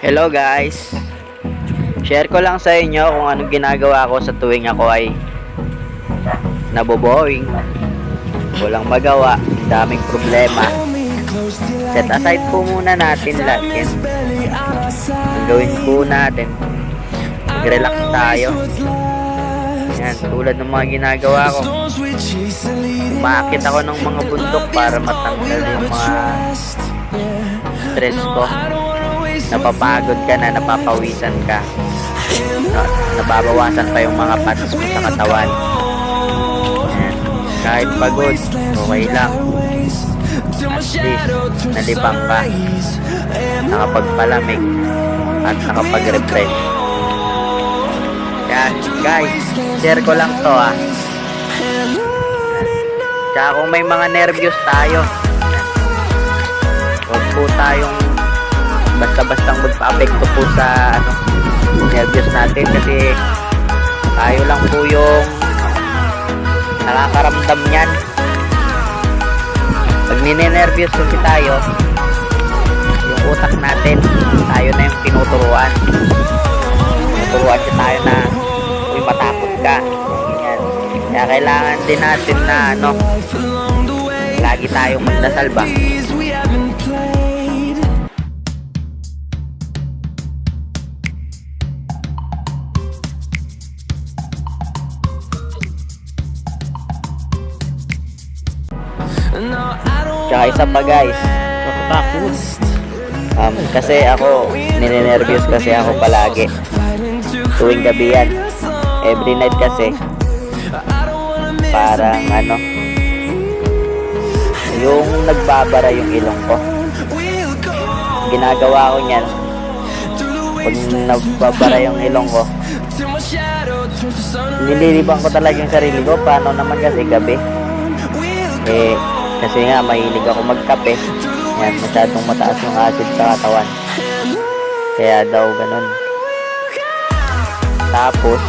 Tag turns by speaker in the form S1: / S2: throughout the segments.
S1: Hello guys! Share ko lang sa inyo kung anong ginagawa ko sa tuwing ako ay naboboring. Walang magawa, daming problema. Set aside po muna natin lahat yan. Ang gawin po natin, mag-relax tayo. Yan, tulad ng mga ginagawa ko. Umakit ako ng mga bundok para matanggal yung mga stress ko. Napapagod ka na, napapawisan ka. Na, nababawasan pa yung mga patos mo sa katawan. Yan. Kahit pagod, okay lang. At least, nalibang ka. Nakapagpalamig. At nakapag-refresh. Yan, guys, share ko lang to ah. Tsaka kung may mga nervyos tayo, huwag po tayong basta-bastang magpa-apekto po sa ano, nervyos natin kasi tayo lang po yung nakakaramdam niyan. Pag ninenervyos kasi tayo, yung utak natin, tayo na yung tinuturuan. Tinuturuan siya tayo na, uy, matakot ka. Yan. Kaya kailangan din natin na, ano, lagi tayong magdasal ba? Tsaka isa pa guys, um, kasi ako, ninenervyos kasi ako palagi. Tuwing gabi yan. Every night kasi, parang ano, yung nagbabara yung ilong ko. Ginagawa ko niyan, pag nagbabara yung ilong ko, nililibang ko talaga yung sarili ko. Paano naman kasi gabi? Eh, kasi nga, mahilig ako magkape. Yan, masyadong mataas yung acid sa katawan. Kaya daw ganun. Tapos,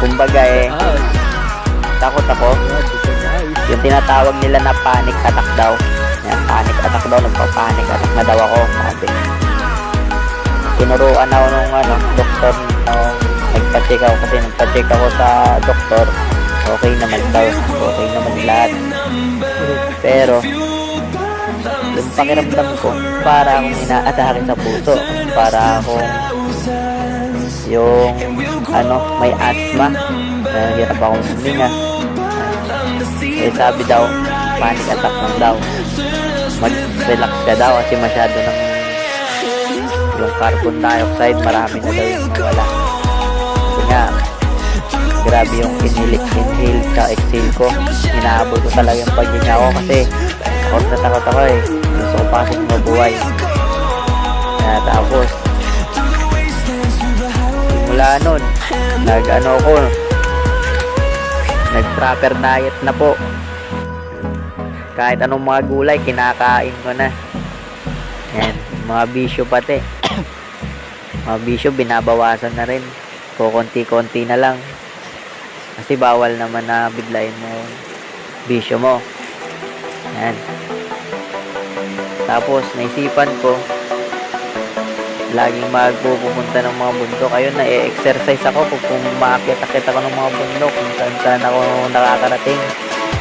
S1: kumbaga eh, takot ako. Yung tinatawag nila na panic attack daw. Yan, panic attack daw. Nagpa-panic attack na daw ako. Sabi. Tinuruan ako nung ano, doktor nung nagpa-check ako kasi nagpa-check ako sa doktor. Okay naman daw. Okay naman lahat. Pero, yung pakiramdam ko, para akong inaatake sa puso. Para akong yung ano, may asthma. Nahihirap akong huminga. Eh sabi daw, panic attack lang daw. Mag-relax ka daw kasi masyado ng yung carbon dioxide, marami na daw yung mawala. Kasi nga, grabe yung inhale, inhale sa exhale ko. Inaabot ko talaga yung paghinga ko kasi takot na takot ako eh. Gusto ko pa kasi mabuhay. Kaya tapos, mula nun, nag ano ko, nag proper diet na po. Kahit anong mga gulay, kinakain ko na. Yan, mga bisyo pati. mga bisyo, binabawasan na rin. Kukunti-kunti na lang. Kasi bawal naman na biglayin mo bisyo mo. Yan. Tapos, naisipan ko, laging magpupunta ng mga bundok. Ayun, na-exercise ako kung, kung makakita-kita ko ng mga bundok, kung saan saan ako nakakarating.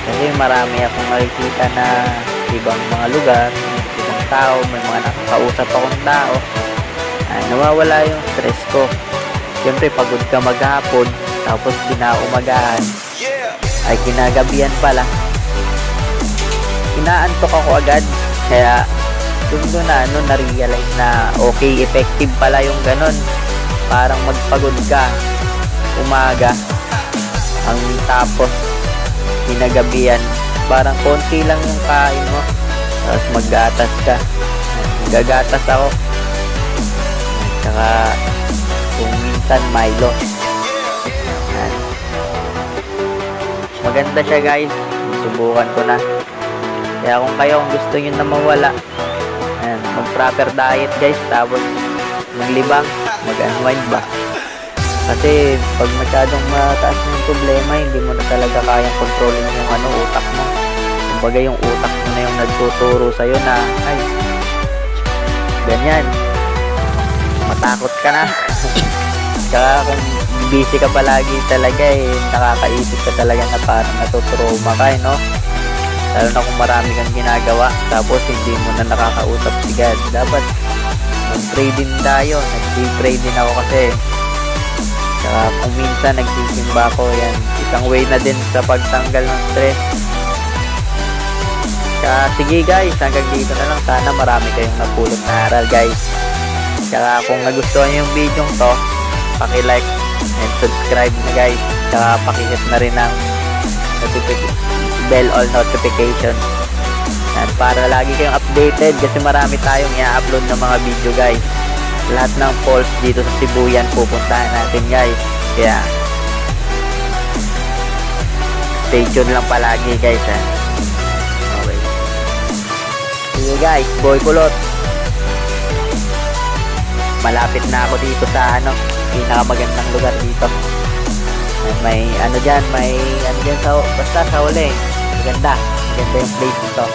S1: Kasi marami akong nakikita na ibang mga lugar, ibang tao, may mga nakakausap akong tao. Ay, nawawala yung stress ko. Siyempre, pagod ka maghapon, tapos kinaumagahan, ay kinagabihan pala. Inaantok ako agad, kaya doon ko na ano, na-realize na okay, effective pala yung ganun. Parang magpagod ka, umaga, ang tapos, kinagabihan, parang konti lang yung kain mo, tapos maggatas ka. Gagatas ako. Tsaka, kung minsan Milo. Maganda siya guys. Subukan ko na. Kaya kung kayo gusto nyo na mawala, ayan, mag proper diet guys. Tapos maglibang, mag-unwind ba. Kasi pag masyadong mataas yung problema, hindi mo na talaga kayang kontrolin yung ano, utak mo. Kumbaga yung utak mo na yung nagtuturo sa'yo na, ay, ganyan. Matakot ka na. Tsaka kung busy ka palagi talaga eh, nakakaisip ka talaga na parang natutrauma ka eh, no? Lalo na kung marami kang ginagawa, tapos hindi mo na nakakausap si God. Dapat mag-pray din tayo. Nag-pray din ako kasi. Tsaka kung minsan nagsisimba ako, yan. Isang way na din sa pagtanggal ng stress. Tsaka sige guys, hanggang dito na lang. Sana marami kayong napulot na aral guys. Tsaka kung nagustuhan yung video to, paki-like and subscribe na guys. Tsaka paki-hit na rin ng bell all notification. Yan, para lagi kayong updated kasi marami tayong i-upload ng mga video guys. Lahat ng falls dito sa Sibuyan pupuntahan natin guys. Kaya stay tuned lang palagi guys ha. Okay. Sige guys, boy kulot. Malapit na ako dito sa ano, pinakamagandang lugar dito. May ano dyan, may ano dyan sa, basta sa uli. Maganda. Maganda yung place nito.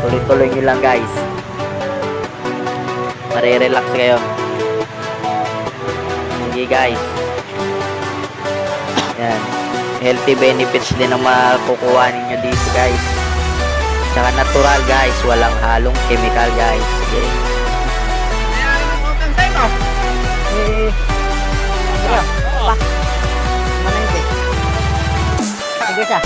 S1: Tuloy-tuloy nyo lang guys. Marirelax kayo. Sige guys. Yan. Healthy benefits din ang makukuha ninyo dito guys. Tsaka natural guys. Walang halong chemical guys. Sige.
S2: Eh, sige, pa. Mana itu? Sige siya.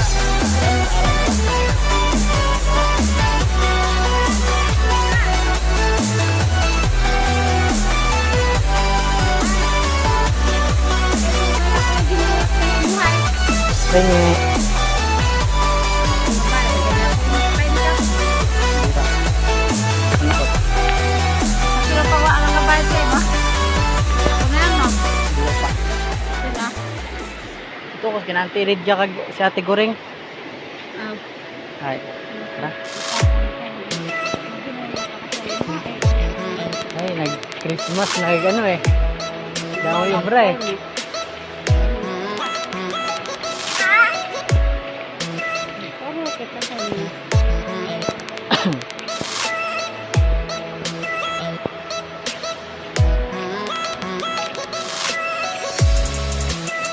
S2: Ito ko kinantirid siya kag si Ate Goreng.
S3: Ah,
S2: Ay, na. Ay, nag-Christmas, nag ano eh. Daw yung
S3: inyo?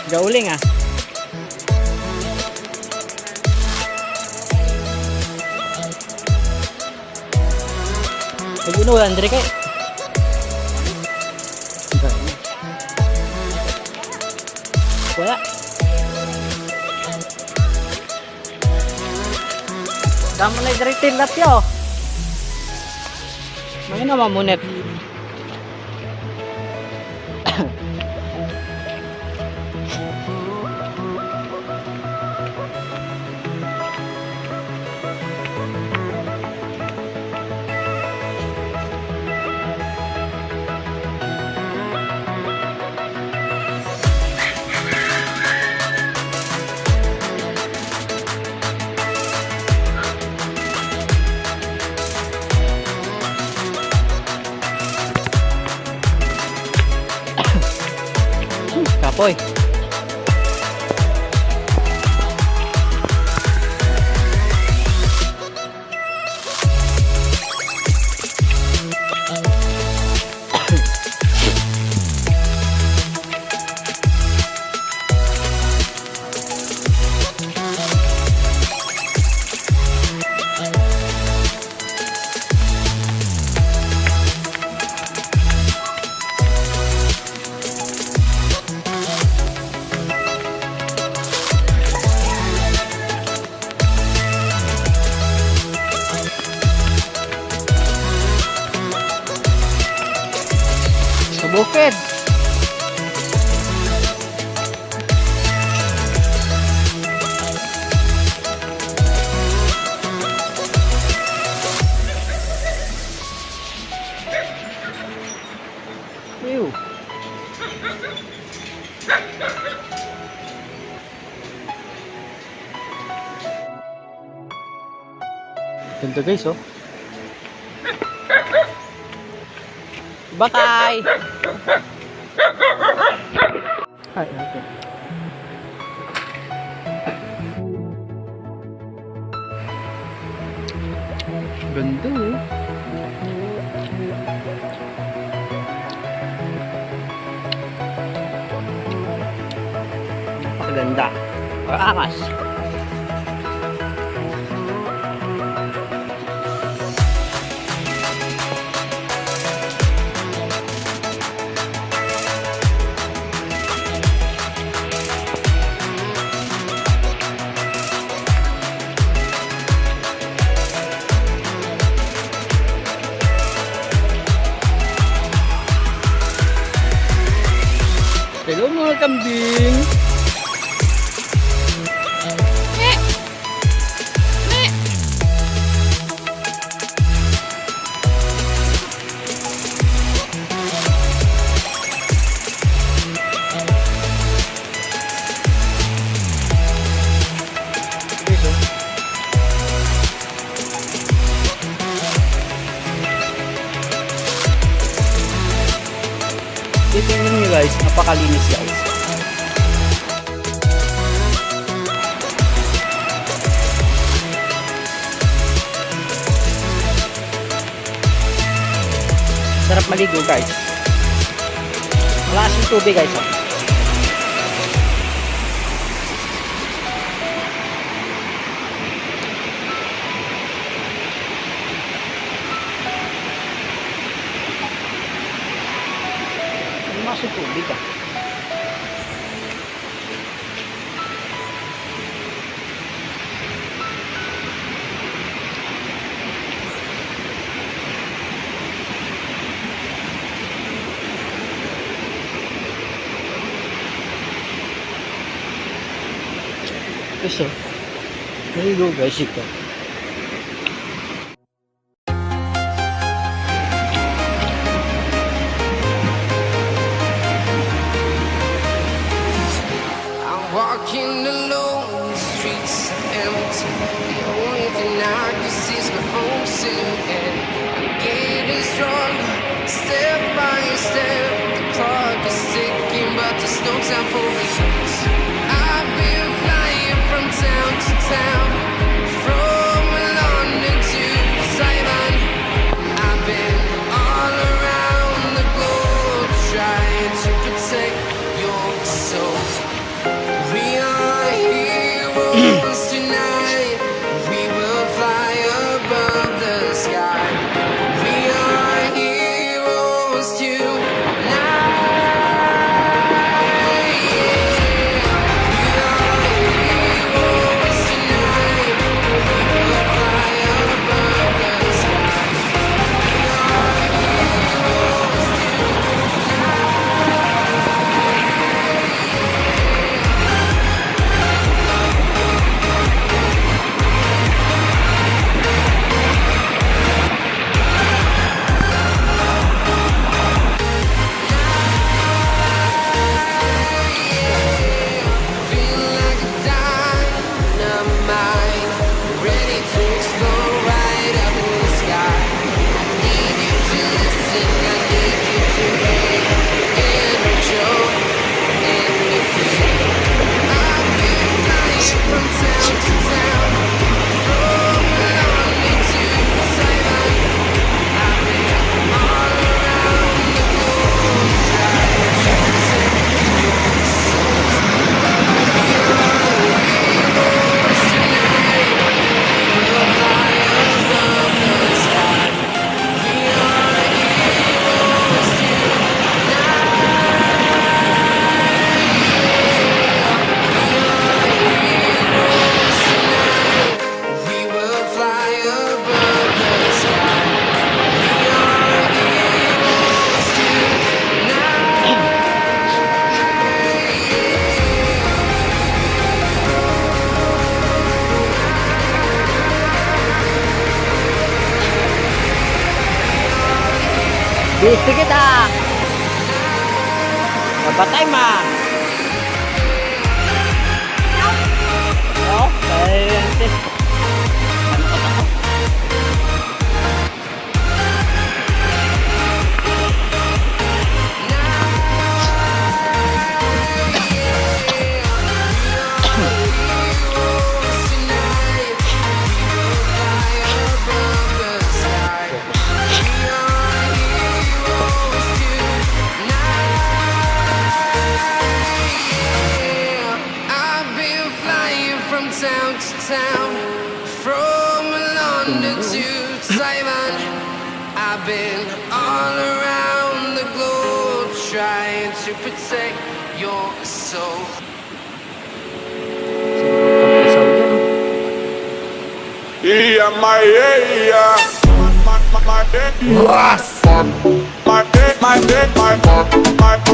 S2: Gauling ah. Nagunulan, dire kay. Kuya. Damo na dire tilat yo. Mangina mamunet. thôi Ganda guys oh. Bakay! Ay, okay. Ganda eh. Napakaganda. Or angas. Hello mga kambing! Titingnan nyo guys, napakalinis guys. Sarap maligo guys. Wala kasing tubig guys. Oh. pumasok tubig ah. Gusto.
S4: There you go guys, ito. sound.
S2: Gusto kita! Napatay ma! Oh,
S4: ayan siya. Been all around the globe trying to protect your soul.
S2: Isaw yan.
S5: Yeah, my yeah. My my my day. My day, my day, my my day, my day, my my my day.